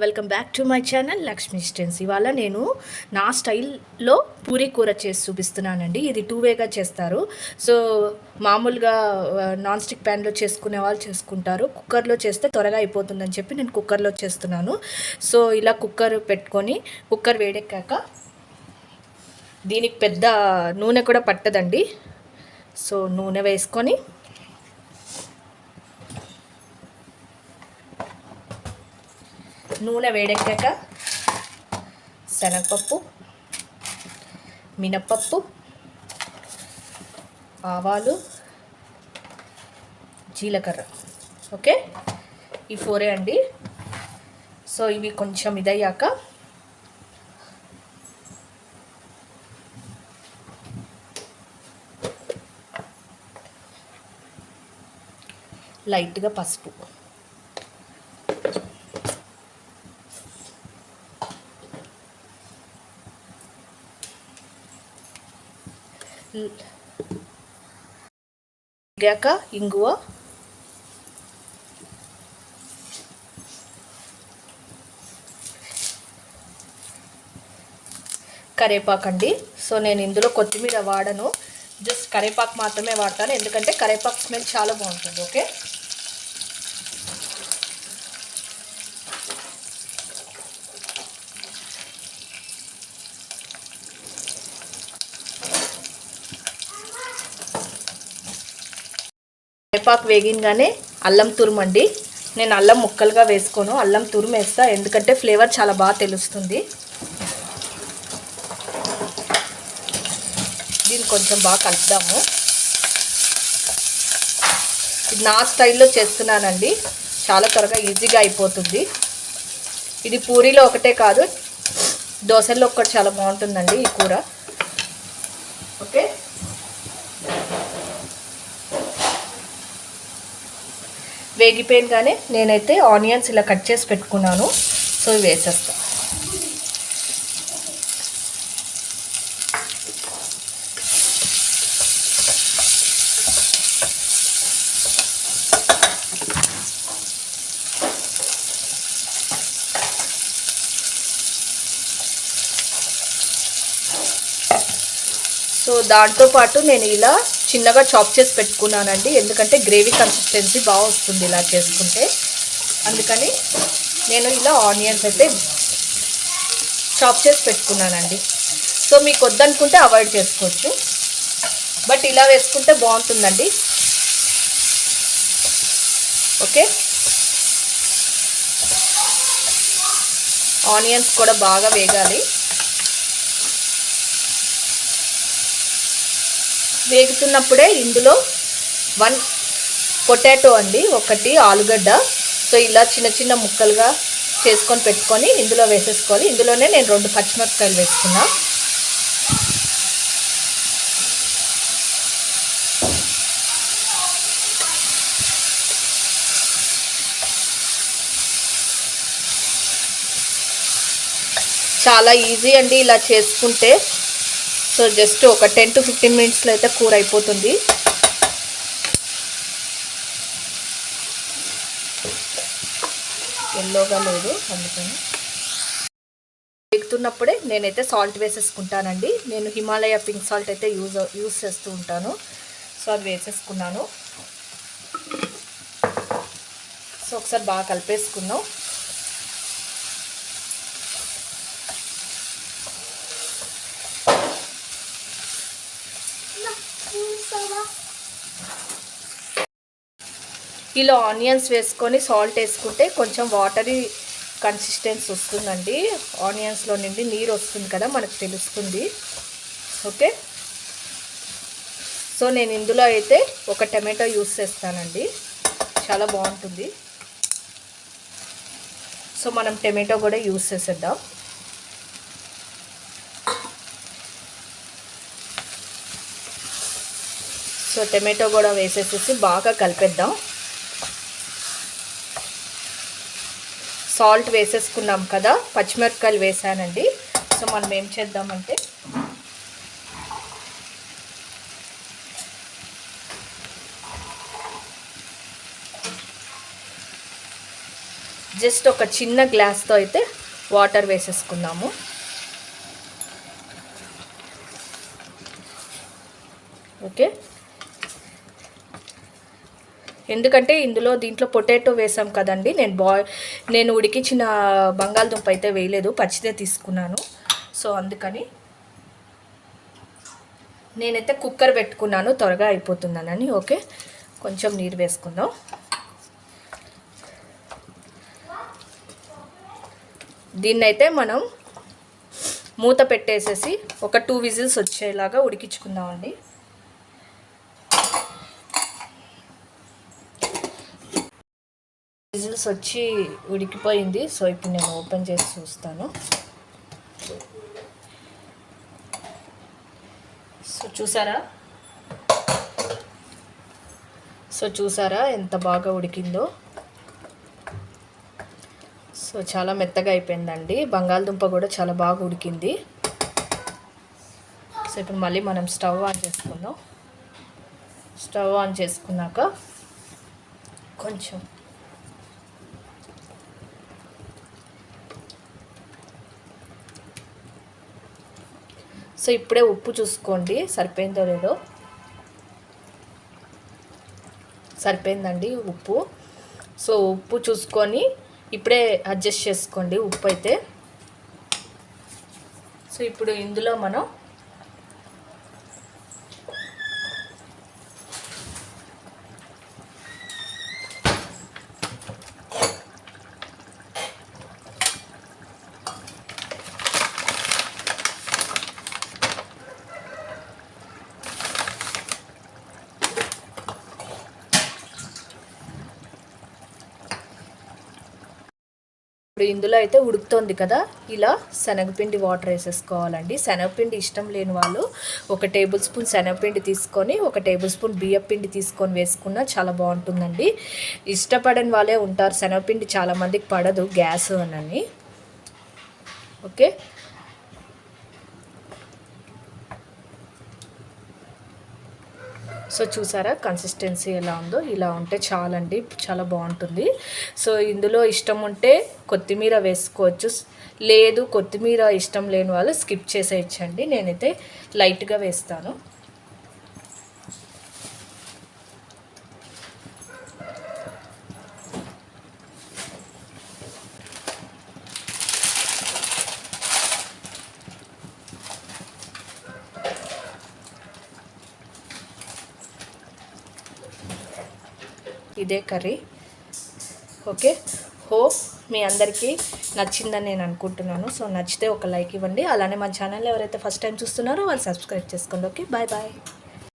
Welcome back to my channel Lakshmi స్టెన్స్ ఇవాళ నేను నా స్టైల్లో పూరీ కూర చేసి చూపిస్తున్నానండి. ఇది టూ వేగా చేస్తారు. సో మామూలుగా నాన్ స్టిక్ ప్యాన్లో చేసుకునే వాళ్ళు చేసుకుంటారు. కుక్కర్లో చేస్తే త్వరగా అయిపోతుందని చెప్పి నేను కుక్కర్లో చేస్తున్నాను. సో ఇలా కుక్కర్ పెట్టుకొని కుక్కర్ వేడెక్కాక దీనికి పెద్ద నూనె కూడా పట్టదండి. సో నూనె వేసుకొని నూనె వేడెక్కాక శనగపప్పు మినప్పప్పు ఆవాలు జీలకర్ర. ఓకే? ఈ ఫోరే అండి. సో ఇవి కొంచెం ఇదయ్యాక లైట్గా పసుపు. గాక ఇంగువ. కరేపాకు అండి సో నేను ఇందులో కొత్తిమీర వాడను. జస్ట్ కరేపాకు మాత్రమే వాడతాను. ఎందుకంటే కరేపాకు స్మెల్ చాలా బాగుంటుంది ఓకే? కరివేపాకు వేగంగానే అల్లం తురుమండి. నేను అల్లం ముక్కలుగా వేసుకోను. అల్లం తురుము వేస్తా ఎందుకంటే ఫ్లేవర్ చాలా బాగా తెలుస్తుంది. దీన్ని కొంచెం బాగా కలుపుదాము. ఇది నా స్టైల్లో చేస్తున్నానండి. చాలా త్వరగా ఈజీగా అయిపోతుంది. ఇది పూరీలో ఒకటే కాదు. దోశల్లో ఒకటి చాలా బాగుంటుందండి ఈ కూర. ఓకే? వేగిపోయినగానే నేనైతే ఆనియన్స్ ఇలా కట్ చేసి పెట్టుకున్నాను. సో ఇవి వేసేస్తా. సో దాంతో పాటు నేను ఇలా చిన్నగా చాప్ చేసి పెట్టుకున్నానండి. ఎందుకంటే గ్రేవీ కన్సిస్టెన్సీ బాగా వస్తుంది ఇలా చేసుకుంటే. అందుకని నేను ఇలా ఆనియన్స్ అయితే చాప్ చేసి పెట్టుకున్నానండి. సో మీకు వద్దనుకుంటే అవాయిడ్ చేసుకోవచ్చు. బట్ ఇలా వేసుకుంటే బాగుంటుందండి. ఓకే ఆనియన్స్ కూడా బాగా వేగాలి. వేగుతున్నప్పుడే ఇందులో వన్ పొటాటో అండి ఒకటి ఆలుగడ్డ. సో ఇలా చిన్న చిన్న ముక్కలుగా చేసుకొని పెట్టుకొని ఇందులో వేసేసుకోవాలి. ఇందులోనే నేను రెండు పచ్చిమిరపకాయలు వేసుకున్నా. చాలా ఈజీ అండి ఇలా చేసుకుంటే. సో జస్ట్ ఒక టెన్ టు ఫిఫ్టీన్ మినిట్స్లో అయితే కూర అయిపోతుంది. ఎల్లోగా లేదు అందుకని. ఎక్కుతున్నప్పుడే నేనైతే సాల్ట్ వేసేసుకుంటానండి. నేను హిమాలయ పింక్ సాల్ట్ అయితే యూజ్ యూజ్ చేస్తూ ఉంటాను. సో అది వేసేసుకున్నాను. సో ఒకసారి బాగా కలిపేసుకున్నాం ఇలా ఆనియన్స్ వేసుకొని సాల్ట్ వేసుకుంటే కొంచెం వాటరీ కన్సిస్టెన్స్ వస్తుందండి. ఆనియన్స్లో నుండి నీరు వస్తుంది కదా మనకు తెలుస్తుంది. ఓకే? సో నేను ఇందులో అయితే ఒక టమాటో యూస్ చేస్తానండి. చాలా బాగుంటుంది. సో మనం టమాటో కూడా యూస్ చేసేద్దాం. సో టమాటో కూడా వేసేసేసి బాగా కలిపేద్దాం. సాల్ట్ వేసేసుకున్నాం కదా పచ్చిమిరపకాయలు వేసానండి. సో మనం ఏం చేద్దామంటే జస్ట్ ఒక చిన్న గ్లాస్తో అయితే వాటర్ వేసేసుకున్నాము. ఓకే? ఎందుకంటే ఇందులో దీంట్లో పొటాటో వేసాం కదండి. నేను బాయ్ నేను ఉడికించిన బంగాళదుంప అయితే వేయలేదు పచ్చిదే తీసుకున్నాను. సో అందుకని నేనైతే కుక్కర్ పెట్టుకున్నాను త్వరగా అయిపోతుందనని. ఓకే? కొంచెం నీరు వేసుకుందాం. దీన్నైతే మనం మూత పెట్టేసేసి ఒక టూ విజిల్స్ వచ్చేలాగా ఉడికించుకుందామండి. విజిల్స్ వచ్చి ఉడికిపోయింది. సో ఇప్పుడు నేను ఓపెన్ చేసి చూస్తాను. సో చూసారా? సో చూసారా ఎంత బాగా ఉడికిందో? సో చాలా మెత్తగా అయిపోయిందండి. బంగాళదుంప కూడా చాలా బాగా ఉడికింది. సో ఇప్పుడు మళ్ళీ మనం స్టవ్ ఆన్ చేసుకుందాం. స్టవ్ ఆన్ చేసుకున్నాక కొంచెం సో ఇప్పుడే ఉప్పు చూసుకోండి. సరిపోయిందో లేదో? సరిపోయిందండి ఉప్పు. సో ఉప్పు చూసుకొని ఇప్పుడే అడ్జస్ట్ చేసుకోండి ఉప్పు అయితే. సో ఇప్పుడు ఇందులో మనం ఇప్పుడు ఇందులో అయితే ఉడుకుతోంది కదా ఇలా శనగపిండి వాటర్ వేసేసుకోవాలండి. శనగపిండి ఇష్టం లేని వాళ్ళు ఒక టేబుల్ స్పూన్ శనగపిండి తీసుకొని ఒక టేబుల్ స్పూన్ బియ్యం పిండి తీసుకొని వేసుకున్నా చాలా బాగుంటుందండి. ఇష్టపడని వాళ్ళే ఉంటారు శనగపిండి చాలామందికి పడదు గ్యాస్ అని ఓకే? సో చూసారా కన్సిస్టెన్సీ ఎలా ఉందో? ఇలా ఉంటే చాలండి చాలా బాగుంటుంది. సో ఇందులో ఇష్టం ఉంటే కొత్తిమీర వేసుకోవచ్చు. లేదు కొత్తిమీర ఇష్టం లేని వాళ్ళు స్కిప్ చేసేయచ్చండి. నేనైతే లైట్గా వేస్తాను. ఇదే కర్రీ. ఓకే? హోప్ మీ అందరికీ నచ్చిందని నేను అనుకుంటున్నాను. సో నచ్చితే ఒక లైక్ ఇవ్వండి. అలానే మా ఛానల్ ఎవరైతే ఫస్ట్ టైం చూస్తున్నారో వాళ్ళు సబ్స్క్రైబ్ చేసుకోండి. ఓకే? Bye bye.